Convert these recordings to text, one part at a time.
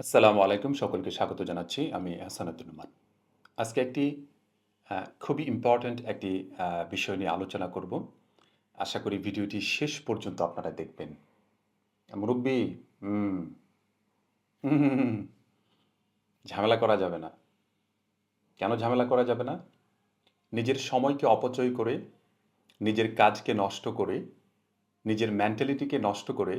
আসসালামু আলাইকুম, সকলকে স্বাগত জানাচ্ছি। আমি হাসানাতুল নুমান আজকে একটি খুবই ইম্পর্ট্যান্ট একটি বিষয় নিয়ে আলোচনা করব। আশা করি ভিডিওটি শেষ পর্যন্ত আপনারা দেখবেন। মুরব্বী ঝামেলা করা যাবে না। কেন ঝামেলা করা যাবে না? নিজের সময়কে অপচয় করে, নিজের কাজকে নষ্ট করে, নিজের মেন্টালিটিকে নষ্ট করে,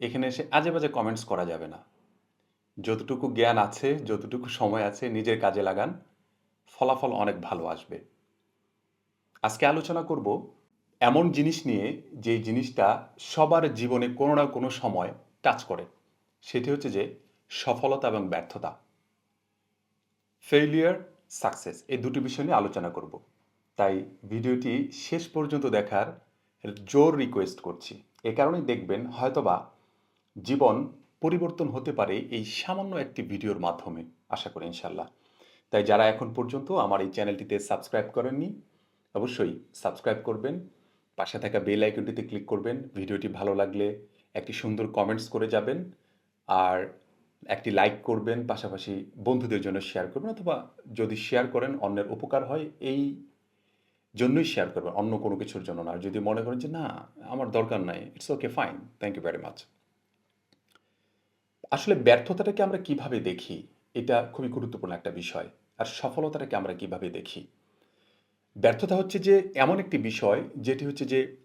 এখানে এসে আজে বাজে কমেন্টস করা যাবে না। যতটুকু জ্ঞান আছে, যতটুকু সময় আছে নিজের কাজে লাগান, ফলাফল অনেক ভালো আসবে। আজকে আলোচনা করব এমন জিনিস নিয়ে যে জিনিসটা সবার জীবনে কোনো না কোনো সময় টাচ করে। সেটি হচ্ছে যে সফলতা এবং ব্যর্থতা। ফেইলিয়ার সাকসেস এই দুটি বিষয় নিয়ে আলোচনা করব। তাই ভিডিওটি শেষ পর্যন্ত দেখার জোর রিকোয়েস্ট করছি। এ কারণেই দেখবেন হয়তোবা জীবন পরিবর্তন হতে পারে এই সামান্য একটি ভিডিওর মাধ্যমে, আশা করি ইনশাল্লাহ তাই যারা এখন পর্যন্ত আমার এই চ্যানেলটিতে সাবস্ক্রাইব করেননি, অবশ্যই সাবস্ক্রাইব করবেন, পাশে থাকা বেল আইকনটিতে ক্লিক করবেন, ভিডিওটি ভালো লাগলে একটি সুন্দর কমেন্টস করে যাবেন, আর একটি লাইক করবেন, পাশাপাশি বন্ধুদের জন্য শেয়ার করবেন, অথবা যদি শেয়ার করেন, অন্যের উপকার হয়, এই জন্যই শেয়ার করবেন, অন্য কোনো কিছুর জন্য না। আর যদি মনে করেন যে, না, আমার দরকার নাই it's okay fine thank you very much আসলে ব্যর্থতাটাকে আমরা কীভাবে দেখি, এটা খুবই গুরুত্বপূর্ণ একটা বিষয়। আর সফলতাটাকে আমরা কীভাবে দেখি? ব্যর্থতা হচ্ছে যে, এমন একটি বিষয়, যেটি হচ্ছে যে,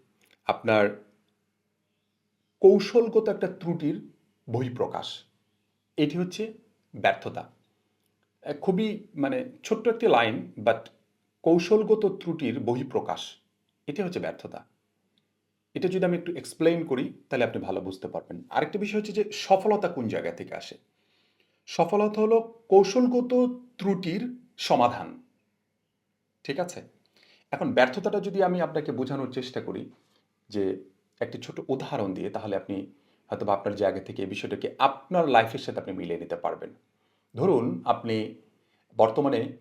আপনার কৌশলগত একটা ত্রুটির বহিঃপ্রকাশ। এটি হচ্ছে ব্যর্থতা। খুবই মানে ছোট্ট একটি লাইন, বাট কৌশলগত ত্রুটির বহিঃপ্রকাশ, এটি হচ্ছে ব্যর্থতা। এটা যদি আমি একটু এক্সপ্লেইন করি, তাহলে আপনি ভালো বুঝতে পারবেন। আরেকটা বিষয় হচ্ছে যে, সফলতা কোন জায়গা থেকে আসে? সফলতা হলো কৌশলগত ত্রুটির সমাধান। ঠিক আছে? এখন ব্যর্থতাটা যদি আমি আপনাকে বোঝানোর চেষ্টা করি, যে একটি ছোট উদাহরণ দিয়ে, তাহলে আপনি হয়তো আপনার জায়গা থেকে এই বিষয়টাকে আপনার লাইফের সাথে আপনি মিলিয়ে নিতে পারবেন। ধরুন, আপনি বর্তমানে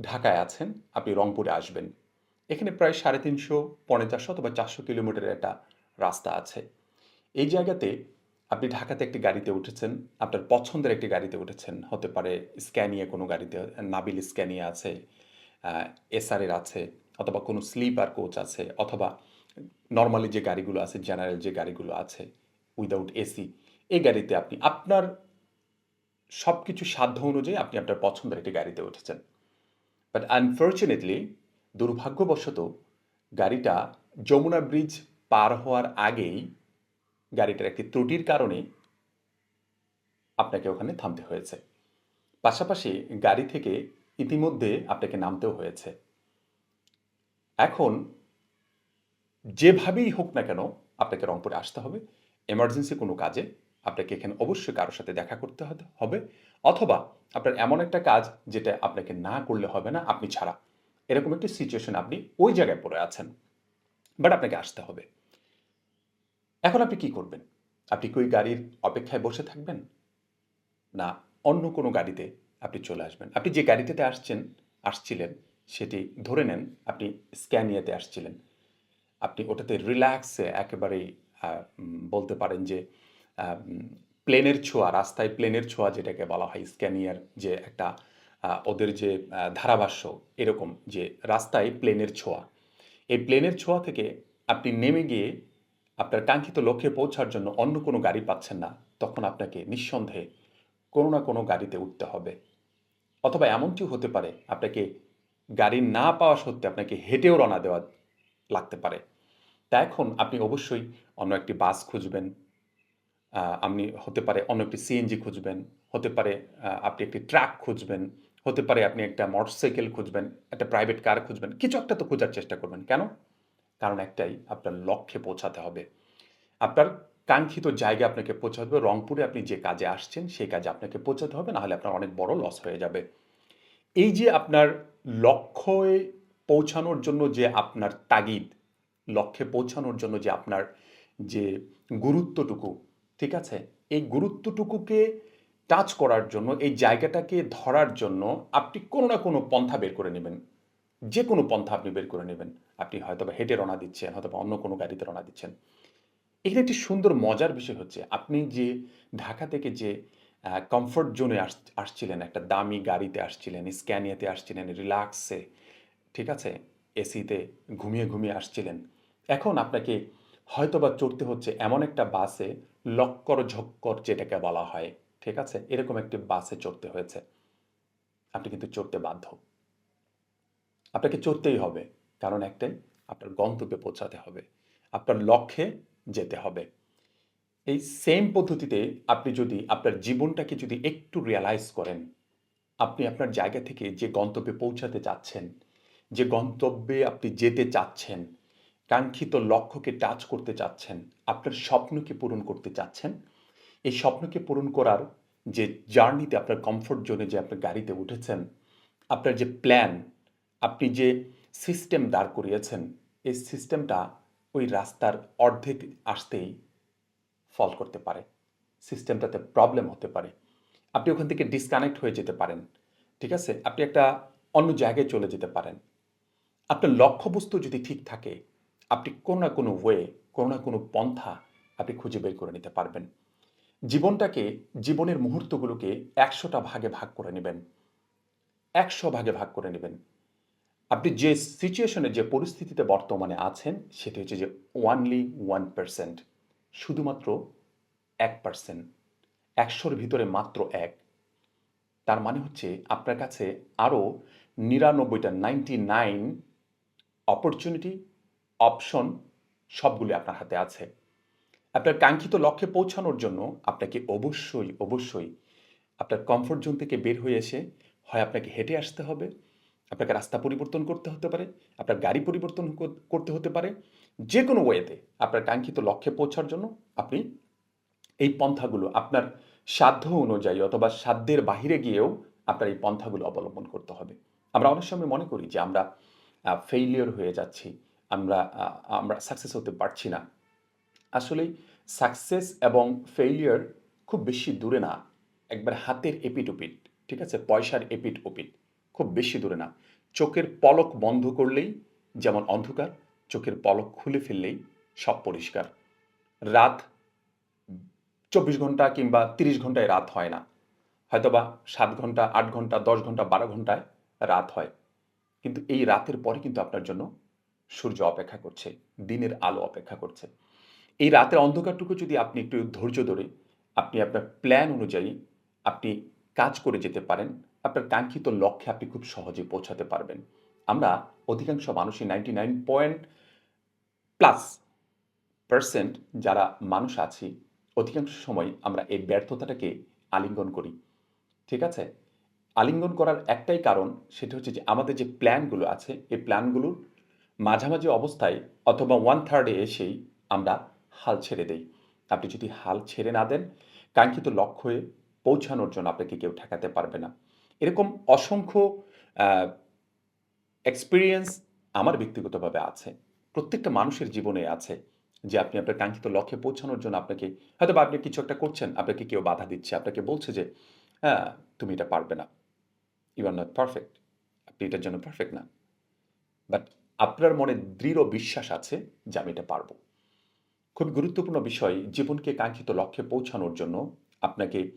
ঢাকায় আছেন, আপনি রংপুরে আসবেন। এখানে প্রায় সাড়ে তিনশো, পৌনে চারশো অথবা চারশো কিলোমিটারের একটা রাস্তা আছে। এই জায়গাতে আপনি ঢাকাতে একটি গাড়িতে উঠেছেন, আপনার পছন্দের একটি গাড়িতে উঠেছেন, হতে পারে স্ক্যানিয়া কোনো গাড়িতে, নাবিল স্ক্যানিয়া আছে এসআরের আছে, অথবা কোনো স্লিপার কোচ আছে, অথবা নর্মালি যে গাড়িগুলো আছে, জেনারেল যে গাড়িগুলো আছে, উইদাউট এসি, এই গাড়িতে আপনি, আপনার সব কিছু সাধ্য অনুযায়ী আপনি আপনার পছন্দের একটি গাড়িতে উঠেছেন। বাট আনফর্চুনেটলি দুর্ভাগ্যবশত গাড়িটা যমুনা ব্রিজ পার হওয়ার আগেই গাড়িটার একটি ত্রুটির কারণে আপনাকে ওখানে থামতে হয়েছে। পাশাপাশি গাড়ি থেকে ইতিমধ্যে আপনাকে নামতেও হয়েছে। এখন যেভাবেই হোক না কেন আপনাকে রংপুরে আসতে হবে। এমার্জেন্সি কোনো কাজে আপনাকে এখানে অবশ্যই কারোর সাথে দেখা করতে হবে। অথবা আপনার এমন একটা কাজ যেটা আপনাকে না করলে হবে না, আপনি ছাড়া। এরকম একটি সিচুয়েশন আপনি ওই জায়গায় পড়ে আছেন। বাট আপনাকে আসতে হবে। এখন আপনি কি করবেন? আপনি কি ওই গাড়ির অপেক্ষায় বসে থাকবেন? না, অন্য কোনো গাড়িতে আপনি চলে আসবেন। আপনি যে গাড়িটাতে আসছেন, আসছিলেন, সেটি ধরে নেন, আপনি স্ক্যানিয়াতে আসছিলেন। আপনি ওটাতে রিল্যাক্সে একেবারেই বলতে পারেন যে প্লেনের ছোঁয়া, রাস্তায় প্লেনের ছোঁয়া যেটাকে বলা হয় স্ক্যানিয়ার যে একটা ওদের যে ধারাভাষ্য এরকম যে, রাস্তায় প্লেনের ছোঁয়া। এই প্লেনের ছোঁয়া থেকে আপনি নেমে গিয়ে আপনার কাঙ্ক্ষিত লক্ষ্যে পৌঁছার জন্য অন্য কোনো গাড়ি পাচ্ছেন না, তখন আপনাকে নিঃসন্দেহে কোনো না কোনো গাড়িতে উঠতে হবে। অথবা এমনটিও হতে পারে, আপনাকে গাড়ি না পাওয়া সত্ত্বে আপনাকে হেঁটেও রওনা দেওয়া লাগতে পারে। তা এখন আপনি অবশ্যই অন্য একটি বাস খুঁজবেন আপনি হতে পারে অন্য একটি সিএনজি খুঁজবেন, হতে পারে আপনি একটি ট্রাক খুঁজবেন হতে পারে আপনি একটা মোটরসাইকেল খুঁজবেন, একটা প্রাইভেট কার খুঁজবেন, কিছু একটা তো খোঁজার চেষ্টা করবেন। কেন? কারণ একটাই, আপনার লক্ষ্যে পৌঁছাতে হবে। আপনার কাঙ্ক্ষিত জায়গায় আপনাকে পৌঁছাতে হবে, রংপুরে আপনি যে কাজে আসছেন, সেই কাজে আপনাকে পৌঁছাতে হবে, নাহলে আপনার অনেক বড় লস হয়ে যাবে। এই যে আপনার লক্ষ্যে পৌঁছানোর জন্য যে আপনার তাগিদ, লক্ষ্যে পৌঁছানোর জন্য যে আপনার যে গুরুত্বটুকু, ঠিক আছে? এই গুরুত্বটুকুকে টাচ করার জন্য এই জায়গাটাকে ধরার জন্য আপনি কোনো না কোনো পন্থা বের করে নেবেন যে কোনো পন্থা আপনি বের করে নেবেন আপনি হয়তো বা হেঁটে রওনা দিচ্ছেন হয়তো বা অন্য কোনো গাড়িতে রওনা দিচ্ছেন এখানে একটি সুন্দর মজার বিষয় হচ্ছে আপনি যে ঢাকা থেকে যে কমফোর্ট জোনে আস আসছিলেন, একটা দামি গাড়িতে আসছিলেন, স্ক্যানিয়াতে আসছিলেন, রিল্যাক্সে, ঠিক আছে? এসিতে ঘুমিয়ে, ঘুমিয়ে আসছিলেন। এখন আপনাকে হয়তোবা চড়তে হচ্ছে এমন একটা বাসে লক্কর-ঝক্কর যেটাকে বলা হয়, ঠিক আছে? এরকম একটি বাসে চড়তে হয়েছে। আপনি কিন্তু চড়তে বাধ্য। আপনাকে চড়তেই হবে। কারণ একটাই, আপনার গন্তব্যে পৌঁছাতে হবে। আপনার লক্ষ্যে যেতে হবে। এই সেম পদ্ধতিতে আপনি যদি আপনার জীবনটাকে যদি একটু রিয়ালাইজ করেন, আপনি আপনার জায়গা থেকে যে গন্তব্যে পৌঁছাতে চাচ্ছেন, যে গন্তব্যে আপনি যেতে চাচ্ছেন, কাঙ্ক্ষিত লক্ষ্যকে টাচ করতে চাচ্ছেন, আপনার স্বপ্নকে পূরণ করতে চাচ্ছেন, এই স্বপ্নকে পূরণ করার যে জার্নিতে আপনার কমফোর্ট জোনে যে আপনার গাড়িতে উঠেছেন, আপনার যে প্ল্যান, আপনি যে সিস্টেম দাঁড় করিয়েছেন, এই সিস্টেমটা ওই রাস্তার অর্ধেক আসতেই ফল করতে পারে। সিস্টেমটাতে প্রবলেম হতে পারে। আপনি ওখান থেকে ডিসকানেক্ট হয়ে যেতে পারেন। ঠিক আছে? আপনি একটা অন্য জায়গায় চলে যেতে পারেন। আপনার লক্ষ্যবস্তু যদি ঠিক থাকে, আপনি কোনো না কোনো ওয়ে, কোনো না কোনো পন্থা আপনি খুঁজে বের করে নিতে পারবেন। জীবনটাকে, জীবনের মুহূর্তগুলোকে একশোটা ভাগে ভাগ করে নেবেন। একশো ভাগে ভাগ করে নেবেন। আপনি যে সিচুয়েশনে যে পরিস্থিতিতে বর্তমানে আছেন, সেটি হচ্ছে যে only 1% শুধুমাত্র 1% ১০০ র ভিতরে মাত্র এক। তার মানে হচ্ছে আপনার কাছে আরও ৯৯ টা 99 অপরচুনিটি, অপশন সবগুলি আপনার হাতে আছে। আপনার কাঙ্ক্ষিত লক্ষ্যে পৌঁছানোর জন্য আপনাকে অবশ্যই, অবশ্যই আপনার কমফোর্ট জোন থেকে বের হয়ে এসে হয় আপনাকে হেঁটে আসতে হবে, আপনাকে রাস্তা পরিবর্তন করতে হতে পারে, আপনার গাড়ি পরিবর্তন করতে হতে পারে। যে কোনো ওয়েতে আপনার কাঙ্ক্ষিত লক্ষ্যে পৌঁছার জন্য আপনি এই পন্থাগুলো আপনার সাধ্য অনুযায়ী অথবা সাধ্যের বাহিরে গিয়েও আপনার এই পন্থাগুলো অবলম্বন করতে হবে। আমরা অনেক সময় মনে করি যে আমরা আ ফেইলিউর হয়ে যাচ্ছি। আমরা আমরা সাকসেস হতে পারছি না। আসলেই সাকসেস এবং ফেইলিউর খুব বেশি দূরে না। একবার হাতের এপিঠ-ওপিঠ। ঠিক আছে? পয়সার এপিঠ-ওপিঠ। খুব বেশি দূরে না। চোখের পলক বন্ধ করলেই যেমন অন্ধকার, চোখের পলক খুলে ফেললেই সব পরিষ্কার। রাত ২৪ ঘণ্টা কিংবা ৩০ ঘন্টায় রাত হয় না। হয়তোবা সাত ঘণ্টা, আট ঘণ্টা, ১০ ঘণ্টা, ১২ ঘন্টায় রাত হয়। কিন্তু এই রাতের পরে কিন্তু আপনার জন্য সূর্য অপেক্ষা করছে। দিনের আলো অপেক্ষা করছে। এই রাতের অন্ধকারটুকু যদি আপনি একটু ধৈর্য ধরে আপনি আপনার প্ল্যান অনুযায়ী আপনি কাজ করে যেতে পারেন, আপনার কাঙ্ক্ষিত লক্ষ্যে আপনি খুব সহজে পৌঁছাতে পারবেন। আমরা অধিকাংশ মানুষই 99 পয়েন্ট প্লাস পারসেন্ট যারা মানুষ আছি, অধিকাংশ সময় আমরা এই ব্যর্থতাটাকে আলিঙ্গন করি। ঠিক আছে? আলিঙ্গন করার একটাই কারণ সেটা হচ্ছে যে আমাদের যে প্ল্যানগুলো আছে, এই প্ল্যানগুলোর মাঝামাঝি অবস্থায় অথবা ওয়ান থার্ডে এসেই আমরা হাল ছেড়ে দেই। আপনি যদি হাল ছেড়ে না দেন, কাঙ্ক্ষিত লক্ষ্যে পৌঁছানোর জন্য আপনাকে কেউ ঠেকাতে পারবে না। এরকম অসংখ্য এক্সপিরিয়েন্স আমার ব্যক্তিগতভাবে আছে। প্রত্যেকটা মানুষের জীবনে আছে যে আপনি আপনার কাঙ্ক্ষিত লক্ষ্যে পৌঁছানোর জন্য আপনাকে হয়তো বা আপনি কিছু একটা করছেন, আপনাকে কেউ বাধা দিচ্ছে, আপনাকে বলছে যে, "হ্যাঁ, তুমি এটা পারবে না। You are not perfect. আপনি এটার জন্য পারফেক্ট না।" বাট আপনার মনে দৃঢ় বিশ্বাস আছে যে আমি এটা পারব। খুবই গুরুত্বপূর্ণ বিষয় জীবনকে কাঙ্ক্ষিত লক্ষ্যে পৌঁছানোর জন্য আপনাকে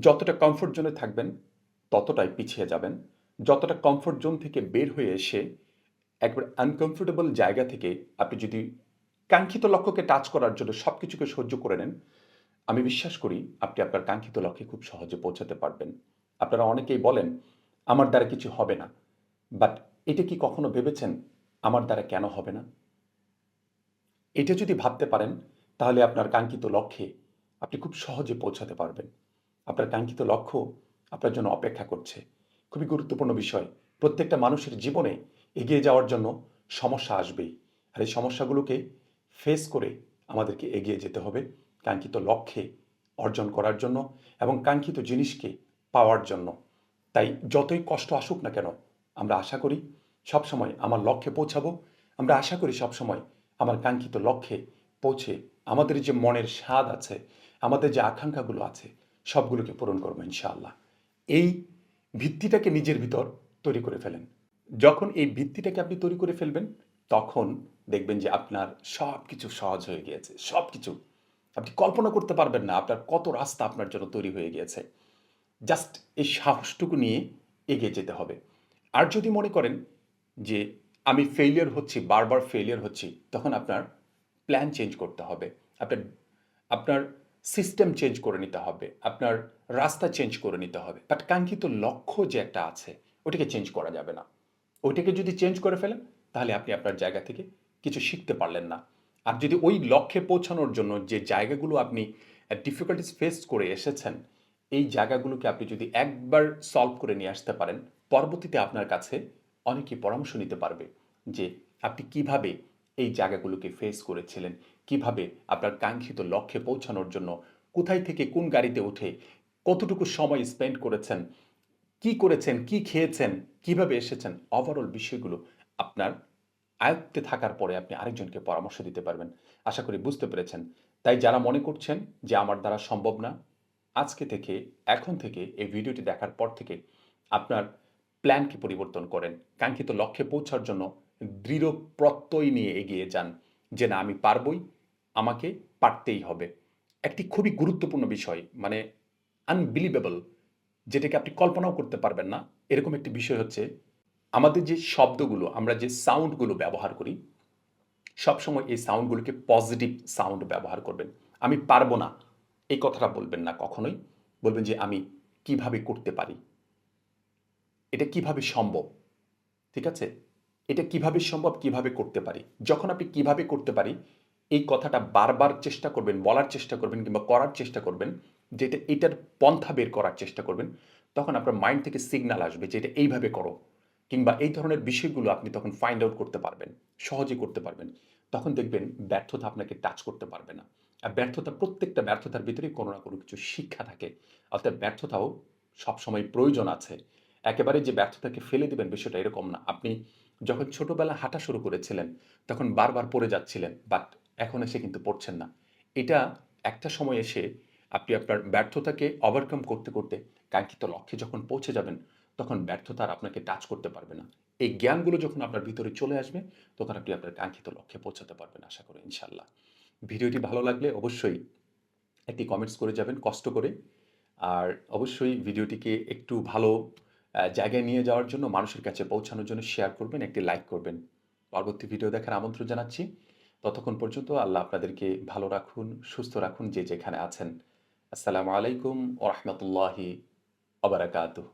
যতটা কমফোর্ট জোনে থাকবেন, ততটাই পিছিয়ে যাবেন। যতটা কমফোর্ট জোন থেকে বের হয়ে এসে একবার আনকমফোর্টেবল জায়গা থেকে আপনি যদি কাঙ্ক্ষিত লক্ষ্যকে টাচ করার জন্য সব কিছুকে সহ্য করে নেন, আমি বিশ্বাস করি আপনি আপনার কাঙ্ক্ষিত লক্ষ্যে খুব সহজে পৌঁছাতে পারবেন। আপনারা অনেকেই বলেন, "আমার দ্বারা কিছু হবে না।" বাট এটা কি কখনো ভেবেছেন, আমার দ্বারা কেন হবে না? এটা যদি ভাবতে পারেন, তাহলে আপনার কাঙ্ক্ষিত লক্ষ্যে আপনি খুব সহজে পৌঁছাতে পারবেন। আপনার কাঙ্ক্ষিত লক্ষ্য আপনার জন্য অপেক্ষা করছে। খুবই গুরুত্বপূর্ণ বিষয়। প্রত্যেকটা মানুষের জীবনে এগিয়ে যাওয়ার জন্য সমস্যা আসবেই। আর এই সমস্যাগুলোকে ফেস করে আমাদেরকে এগিয়ে যেতে হবে কাঙ্ক্ষিত লক্ষ্যে অর্জন করার জন্য এবং কাঙ্ক্ষিত জিনিসকে পাওয়ার জন্য। তাই যতই কষ্ট আসুক না কেন, আমরা আশা করি সবসময় আমার লক্ষ্যে পৌঁছাবো। আমরা আশা করি সবসময় আমার কাঙ্ক্ষিত লক্ষ্যে পৌঁছে আমাদের যে মনের স্বাদ আছে, আমাদের যে আকাঙ্ক্ষাগুলো আছে, সবগুলোকে পূরণ করব ইনশাআল্লাহ। এই ভিত্তিটাকে নিজের ভিতর তৈরি করে ফেলেন। যখন এই ভিত্তিটাকে আপনি তৈরি করে ফেলবেন, তখন দেখবেন যে আপনার সবকিছু সহজ হয়ে গিয়েছে। সবকিছু। আপনি কল্পনা করতে পারবেন না আপনার কত রাস্তা আপনার জন্য তৈরি হয়ে গিয়েছে। জাস্ট এই সাহসটুকু নিয়ে এগিয়ে যেতে হবে আর যদি মনে করেন যে আমি ফেলিয়ার হচ্ছি, বারবার ফেলিয়ার হচ্ছি, তখন আপনার প্ল্যান চেঞ্জ করতে হবে। আপনার আপনার সিস্টেম চেঞ্জ করে নিতে হবে। আপনার রাস্তা চেঞ্জ করে নিতে হবে। বাট কাঙ্ক্ষিত লক্ষ্য যে একটা আছে, ওটাকে চেঞ্জ করা যাবে না। ওইটাকে যদি চেঞ্জ করে ফেলেন, তাহলে আপনি আপনার জায়গা থেকে কিছু শিখতে পারলেন না। আর যদি ওই লক্ষ্যে পৌঁছানোর জন্য যে জায়গাগুলো আপনি ডিফিকাল্টিস ফেস করে এসেছেন, এই জায়গাগুলোকে আপনি যদি একবার সলভ করে নিয়ে আসতে পারেন, পরবর্তীতে আপনার কাছে অনেকেই পরামর্শ নিতে পারবে যে আপনি কীভাবে এই জায়গাগুলোকে ফেস করেছিলেন, কীভাবে আপনার কাঙ্ক্ষিত লক্ষ্যে পৌঁছানোর জন্য, কোথায় থেকে কোন গাড়িতে উঠে কতটুকু সময় স্পেন্ড করেছেন, কি করেছেন, কি খেয়েছেন, কীভাবে এসেছেন ওভারঅল বিষয়গুলো আপনার আয়ত্তে থাকার পরে আপনি আরেকজনকে পরামর্শ দিতে পারবেন। আশা করি বুঝতে পেরেছেন। তাই যারা মনে করছেন যে আমার দ্বারা সম্ভব না, আজকে থেকে, এখন থেকে এই ভিডিওটি দেখার পর থেকে আপনার প্ল্যানকে পরিবর্তন করেন। কাঙ্ক্ষিত লক্ষ্যে পৌঁছার জন্য দৃঢ় প্রত্যয় নিয়ে এগিয়ে যান যে, না, আমি পারবই, আমাকে পারতেই হবে। একটি খুবই গুরুত্বপূর্ণ বিষয় মানে আনবিলিভেবল যেটাকে আপনি কল্পনাও করতে পারবেন না। এরকম একটি বিষয় হচ্ছে, আমাদের যে শব্দগুলো, আমরা যে সাউন্ডগুলো ব্যবহার করি, সবসময় এই সাউন্ডগুলোকে পজিটিভ সাউন্ড ব্যবহার করবেন। আমি পারব না, এই কথাটা বলবেন না কখনোই। বলবেন যে, আমি কীভাবে করতে পারি? এটা কীভাবে সম্ভব? ঠিক আছে? এটা কীভাবে সম্ভব? কীভাবে করতে পারি? যখন আপনি কীভাবে করতে পারি, এই কথাটা বারবার চেষ্টা করবেন, বলার চেষ্টা করবেন কিংবা করার চেষ্টা করবেন, যেটা এটার পন্থা বের করার চেষ্টা করবেন, তখন আপনার মাইন্ড থেকে সিগন্যাল আসবে যে এটা এইভাবে করো। কিংবা এই ধরনের বিষয়গুলো আপনি তখন ফাইন্ড আউট করতে পারবেন, সহজে করতে পারবেন। তখন দেখবেন ব্যর্থতা আপনাকে টাচ করতে পারবে না। আর ব্যর্থতা, প্রত্যেকটা ব্যর্থতার ভিতরে কোনো না কোনো কিছু শিক্ষা থাকে। অর্থাৎ ব্যর্থতাও সবসময় প্রয়োজন আছে। একেবারে যে ব্যর্থতাকে ফেলে দেবেন বিষয়টা এরকম না। আপনি যখন ছোটবেলা হাঁটা শুরু করেছিলেন, তখন বারবার পড়ে যাচ্ছিলেন বাট এখন এসে কিন্তু পড়ছেন না। এটা একটা সময় এসে আপনি আপনার ব্যর্থতাকে ওভারকাম করতে করতে কাঙ্ক্ষিত লক্ষ্যে যখন পৌঁছে যাবেন, তখন ব্যর্থতা আর আপনাকে টাচ করতে পারবে না। এই জ্ঞানগুলো যখন আপনার ভিতরে চলে আসবে, তখন আপনি আপনার কাঙ্ক্ষিত লক্ষ্যে পৌঁছাতে পারবেন আশা করি ইনশাল্লাহ ভিডিওটি ভালো লাগলে অবশ্যই একটি কমেন্টস করে যাবেন, কষ্ট করে। আর অবশ্যই ভিডিওটিকে একটু ভালো জায়গায় নিয়ে যাওয়ার জন্য, মানুষের কাছে পৌঁছানোর জন্য শেয়ার করবেন, একটি লাইক করবেন। পরবর্তী ভিডিও দেখার আমন্ত্রণ জানাচ্ছি। ততক্ষণ পর্যন্ত আল্লাহ আপনাদেরকে ভালো রাখুন, সুস্থ রাখুন যে যেখানে আছেন। আসসালামু আলাইকুম ও রহমতুল্লাহি আবরাকাতুহ